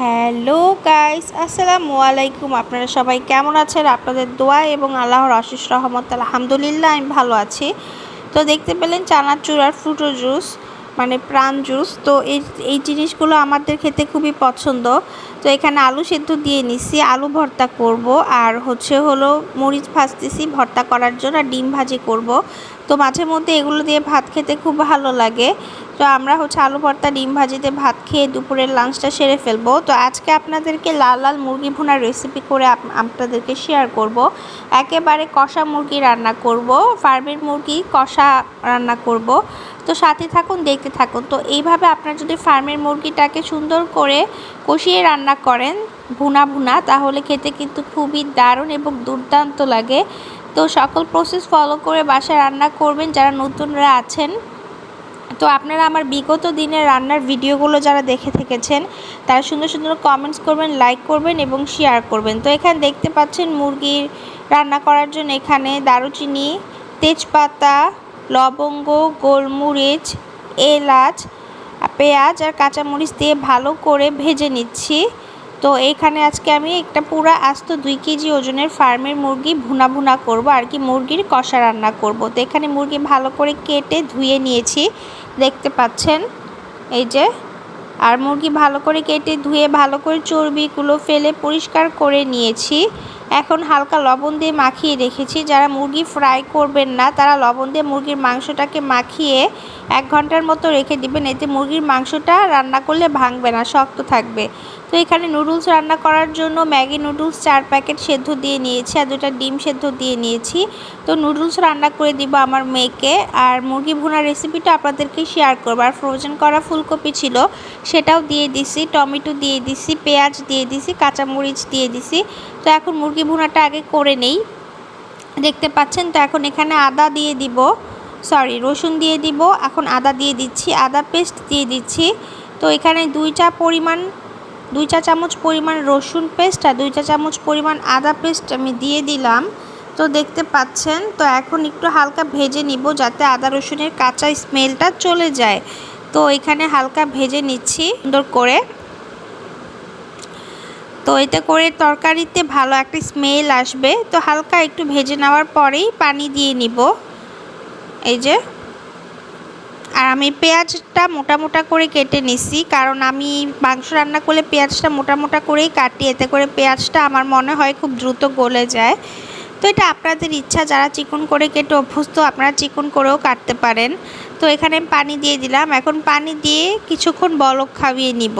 Hello guys, আসসালামু আলাইকুম। আপনারা সবাই কেমন আছেন? আপনাদের দোয়া এবং আল্লাহর আশিস রহমত, আলহামদুলিল্লাহ, আমি ভালো আছি। তো দেখতে পেলেন চানাচুর আর ফ্রুটো জুস মানে প্রাণ জুস তো এই এই জিনিসগুলো আমাদের খেতে খুবই পছন্দ। তো এখানে আলু সেদ্ধ দিয়ে নিছি, আলু ভর্তা করব। আর হচ্ছে হলো মরিচ ভাজতেছি, ভর্তা করার জন্য ডিম ভাজি করব। তো মাঝে মধ্যে এগুলো দিয়ে ভাত খেতে খুব ভালো লাগে। তো আমরা হচ্ছে আলু ভর্তা, ডিম ভাজিতে ভাত খেয়ে দুপুরের লাঞ্চটা সেরে ফেলব। তো আজকে আপনাদেরকে লাল লাল মুরগি ভুনার রেসিপি করে আপনাদেরকে শেয়ার করব। একেবারে কষা মুরগি রান্না করব, ফার্মের মুরগি কষা রান্না করব। তো সাথে থাকুন, দেখতে থাকুন। তো এইভাবে আপনার যদি ফার্মের মুরগিটাকে সুন্দর করে কষিয়ে রান্না করেন ভুনা ভুনা, তাহলে খেতে কিন্তু খুবই দারুণ এবং দুর্দান্ত লাগে। তো সকল প্রসেস ফলো করে বাসায় রান্না করবেন যারা নতুনরা আছেন। তো আপনারা আমার বিগত দিনের রান্নার ভিডিওগুলো যারা দেখে থেকেছেন, তারা সুন্দর সুন্দর কমেন্টস করবেন লাইক করবেন এবং শেয়ার করবেন। তো এখানে দেখতে পাচ্ছেন মুরগির রান্না করার জন্য এখানে দারুচিনি, তেজপাতা, লবঙ্গ, গোলমরিচ, এলাচ, পেঁয়াজ আর কাঁচামরিচ দিয়ে ভালো করে ভেজে নিচ্ছি। তো এইখানে আজকে আমি একটা পুরো আস্ত দুই কেজি ওজনের ফার্মের মুরগি ভুনা ভুনা করব, আর কি মুরগির কষা রান্না করব। তো এখানে মুরগি ভালো করে কেটে ধুয়ে নিয়েছি, দেখতে পাচ্ছেন? এই যে, আর মুরগি ভালো করে কেটে ধুয়ে ভালো করে চর্বিগুলো ফেলে পরিষ্কার করে নিয়েছি। এখন হালকা লবণ দিয়ে মাখিয়ে রেখেছি, যারা মুরগি ফ্রাই করবেন না, তারা লবণ দিয়ে মুরগির মাংসটাকে মাখিয়ে এক ঘণ্টার মতো রেখে দিবেন, এতে মুরগির মাংসটা রান্না করলে ভাঙবে না, শক্ত থাকবে। তো এখানে নুডলস রান্না করার জন্য ম্যাগি নুডলস চার প্যাকেট সেদ্ধ দিয়ে নিয়েছি আর দুটা ডিম সেদ্ধ দিয়ে নিয়েছি। তো নুডলস রান্না করে দিব আমার মেয়েকে আর মুরগি ভুনার রেসিপিটা আপনাদেরকে শেয়ার করব। আর ফ্রোজেন করা ফুলকপি ছিল, সেটাও দিয়ে দিছি, টমেটো দিয়ে দিছি, পেঁয়াজ দিয়ে দিছি, কাঁচামরিচ দিয়ে দিছি। তো এখন মুরগি ভুনাটা আগে করে নেই। দেখতে পাচ্ছেন, তো এখন এখানে আদা দিয়ে দিব সরি রসুন দিয়ে দিব। এখন আদা দিয়ে দিচ্ছি, আদা পেস্ট দিয়ে দিচ্ছি। তো এখানে দুই চা পরিমাণ দুই চা চামচ পরিমাণ রসুন পেস্ট আর দুই চা চামচ পরিমাণ আদা পেস্ট আমি দিয়ে দিলাম। তো দেখতে পাচ্ছেন, তো এখন একটু হালকা ভেজে নিব যাতে আদা রসুনের কাঁচা স্মেলটা চলে যায়। তো এখানে হালকা ভেজে নিচ্ছি সুন্দর করে। তো এতে করে তরকারিতে ভালো একটা স্মেল আসবে। তো হালকা একটু ভেজে নেওয়ার পরেই পানি দিয়ে নিব। এই যে আর আমি পেঁয়াজটা মোটা মোটা করে কেটে নিছি, কারণ আমি মাংস রান্না করলে পেঁয়াজটা মোটা মোটা করেই কাটি, এতে করে পেঁয়াজটা আমার মনে হয় খুব দ্রুত গলে যায়। তো এটা আপনাদের ইচ্ছা, যারা চিকন করে কেটে অভ্যস্ত, আপনারা চিকন করেও কাটতে পারেন। তো এখানে পানি দিয়ে দিলাম, এখন পানি দিয়ে কিছুক্ষণ বলক খাইয়ে নিব।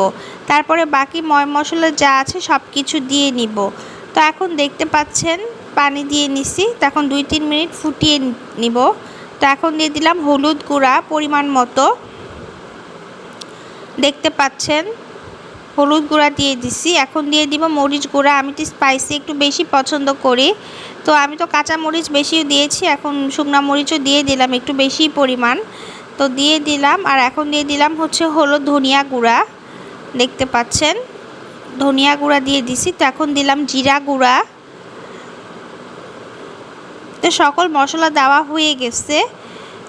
তারপরে বাকি ময় মশলা যা আছে সব কিছু দিয়ে নিব। তো এখন দেখতে পাচ্ছেন, পানি দিয়ে নিছি তখন দুই তিন মিনিট ফুটিয়ে নিব। তো এখন দিয়ে দিলাম হলুদ গুঁড়া পরিমাণ মতো। দেখতে পাচ্ছেন? হলুদ গুঁড়া দিয়ে দিছি। এখন দিয়ে দিব মরিচ গুঁড়া। আমি তো স্পাইসি একটু বেশি পছন্দ করি। তো আমি তো কাঁচা মরিচ বেশিও দিয়েছি। এখন শুকনা মরিচও দিয়ে দিলাম একটু বেশি পরিমাণ। তো দিয়ে দিলাম। আর এখন দিয়ে দিলাম হচ্ছে হলো ধনিয়া গুঁড়া। দেখতে পাচ্ছেন? ধনিয়া গুঁড়া দিয়ে দিছি। তো এখন দিলাম জিরা গুঁড়া। তো সকল মশলা দেওয়া হয়ে গেছে।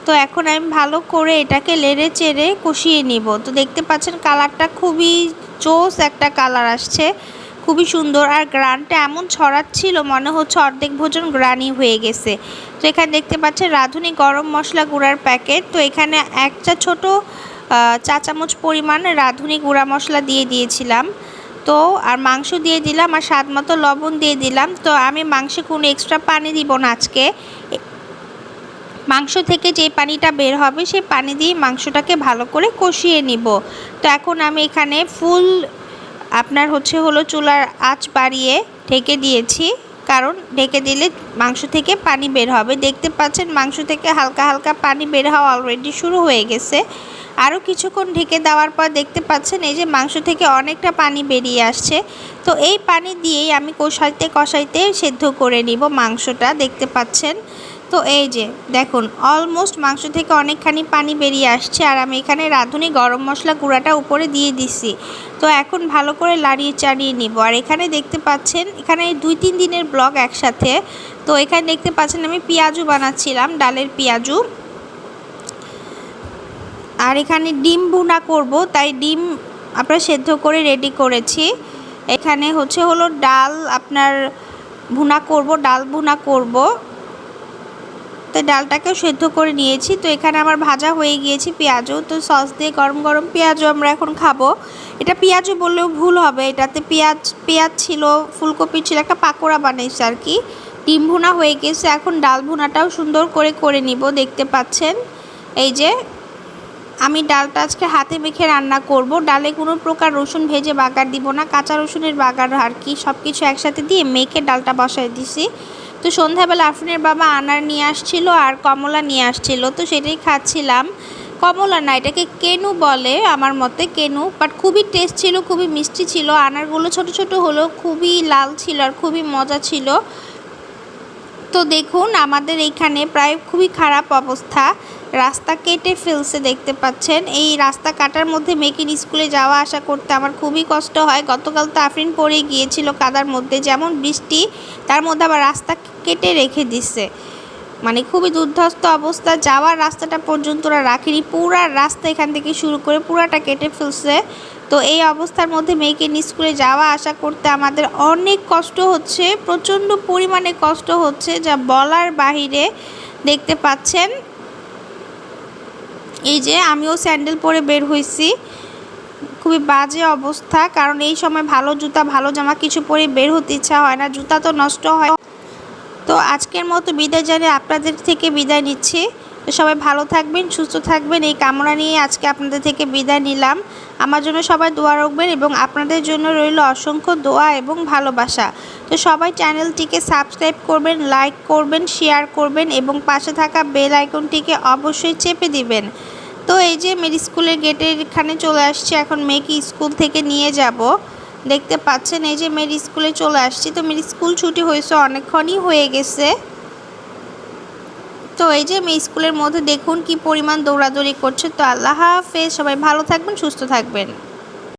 তো এখন আমি ভালো করে এটাকে লেড়ে চেড়ে কষিয়ে নিব। তো দেখতে পাচ্ছেন কালারটা খুবই চোস একটা কালার আসছে। খুবই সুন্দর আর গ্রানটা এমন ছড়াচ্ছিল, মনে হচ্ছে অর্ধেক ভোজন গ্রানি হয়ে গেছে। তো এখানে দেখতে পাচ্ছেন রাঁধুনি গরম মশলা গুঁড়ার প্যাকেট। তো এখানে একটা ছোট চা চামচ পরিমাণ রাঁধুনি গুঁড়া মশলা দিয়ে দিয়েছিলাম। তো আর মাংস দিয়ে দিলাম আর স্বাদ মতো লবণ দিয়ে দিলাম। তো আমি মাংসে কোনো এক্সট্রা পানি দিব না আজকে। মাংস থেকে যে পানিটা বের হবে সেই পানি দিয়ে মাংসটাকে ভালো করে কষিয়ে নিব। তো এখন আমি এখানে ফুল আপনার হচ্ছে হলো চুলার আঁচ বাড়িয়ে ঢেকে দিয়েছি। কারণ ঢেকে দিলে মাংস থেকে পানি বের হবে। দেখতে পাচ্ছেন মাংস থেকে হালকা হালকা পানি বের হওয়া অলরেডি শুরু হয়ে গেছে। আরও কিছুক্ষণ ঢেকে দেওয়ার পর দেখতে পাচ্ছেন এই যে মাংস থেকে অনেকটা পানি বেরিয়ে আসছে। তো এই পানি দিয়েই আমি কষাইতে কষাইতে সেদ্ধ করে নিব মাংসটা, দেখতে পাচ্ছেন? তো এই যে, দেখুন অলমোস্ট মাংস থেকে অনেকখানি পানি বেরিয়ে আসছে আর আমি এখানে রাঁধুনি গরম মশলা গুঁড়াটা উপরে দিয়ে দিছি। তো এখন ভালো করে লাড়িয়ে চাড়িয়ে নিব। আর এখানে দেখতে পাচ্ছেন, এখানে দুই তিন দিনের ব্লগ একসাথে। তো এখানে দেখতে পাচ্ছেন আমি পেঁয়াজু বানাচ্ছিলাম, ডালের পেঁয়াজু। আর এখানে ডিম বুনা করব, তাই ডিম আপনার সেদ্ধ করে রেডি করেছি। এখানে হচ্ছে হলো ডাল আপনার ভুনা করব, ডাল ভুনা করব। তো ডালটাকেও সেদ্ধ করে নিয়েছি। তো এখানে আমার ভাজা হয়ে গিয়েছে পেঁয়াজও। তো সস দিয়ে গরম গরম পেঁয়াজও আমরা এখন খাব। এটা পেঁয়াজও বললেও ভুল হবে। এটাতে পেঁয়াজ পেঁয়াজ ছিল, ফুলকপি ছিল, একটা পাকোড়া বানিয়েছে আর কি। ডিম ভুনা হয়ে গেছে এখন ডাল ভুনাটাও সুন্দর করে করে নিব, দেখতে পাচ্ছেন। এই যে আমি ডালটা আজকে হাতে মেখে রান্না করব। ডালে কোনো প্রকার রসুন ভেজে বাগার দিব না। কাঁচা রসুনের বাগার আর কি সব কিছু একসাথে দিয়ে মেখে ডালটা বসায় দিছি। তো সন্ধ্যাবেলা আফরিনের বাবা আনার নিয়ে আসছিল আর কমলা নিয়ে আসছিল। তো সেটাই খাচ্ছিলাম। কমলা না, এটাকে কেনু বলে আমার মতে, কেনু। বাট খুবই টেস্ট ছিল, খুবই মিষ্টি ছিল। আনারগুলো ছোট ছোট হলো খুবই লাল ছিল আর খুবই মজা ছিল। তো দেখুন, আমাদের এইখানে প্রায় খুবই খারাপ অবস্থা। রাস্তা কেটে ফেলছে দেখতে পাচ্ছেন। এই রাস্তা কাটার মধ্যে মেকিন স্কুলে যাওয়া আসা করতে আমার খুবই কষ্ট হয়। গতকাল তো আফরিন পড়ে গিয়েছিল কাদার মধ্যে, যেমন বৃষ্টি, তার মধ্যে আবার রাস্তা কেটে রেখে দিচ্ছে মানে খুবই দুর্ধস্ত অবস্থা। যাওয়ার রাস্তাটা পর্যন্ত ওরা রাখেনি। পুরা রাস্তা এখান থেকে শুরু করে পুরাটা কেটে ফেলছে। তো এই অবস্থার মধ্যে মেয়েকে স্কুলে যাওয়া, আসা করতে আমাদের অনেক কষ্ট হচ্ছে, প্রচণ্ড পরিমাণে কষ্ট হচ্ছে যা বলার বাহিরে দেখতে পাচ্ছেন। এই যে আমিও স্যান্ডেল পরে বের হয়েছি। খুবই বাজে অবস্থা, কারণ এই সময় ভালো জুতা, ভালো জামা কিছু পরে বের হতে ইচ্ছা হয় না, জুতা তো নষ্ট হয়। তো আজকের মতো বিদায় জানিয়ে আপনাদের থেকে বিদায় নিচ্ছি। তো সবাই ভালো থাকবেন, সুস্থ থাকবেন। এই কামনা নিয়ে আজকে আপনাদের থেকে বিদায় নিলাম। আমার জন্য সবাই দোয়া রাখবেন এবং আপনাদের জন্য রইল অসংখ্য দোয়া এবং ভালোবাসা। তো সবাই চ্যানেলটিকে সাবস্ক্রাইব করবেন, লাইক করবেন, শেয়ার করবেন এবং পাশে থাকা বেল আইকনটিকে অবশ্যই চেপে দিবেন। তো এই যে মেরি স্কুলের গেটের এখানে চলে আসছে, এখন মেয়েকে স্কুল থেকে নিয়ে যাব। দেখতে পাচ্ছেন, এই যে মেরি স্কুলে চলে আসছি। তো মেরি স্কুল ছুটি হয়েছে, অনেকক্ষণই হয়ে গেছে। তো এই যে মেয়ে স্কুলের মধ্যে দেখুন কি পরিমাণ দৌড়াদৌড়ি করছে। তো আল্লাহ হাফেজ, সবাই ভালো থাকবেন, সুস্থ থাকবেন।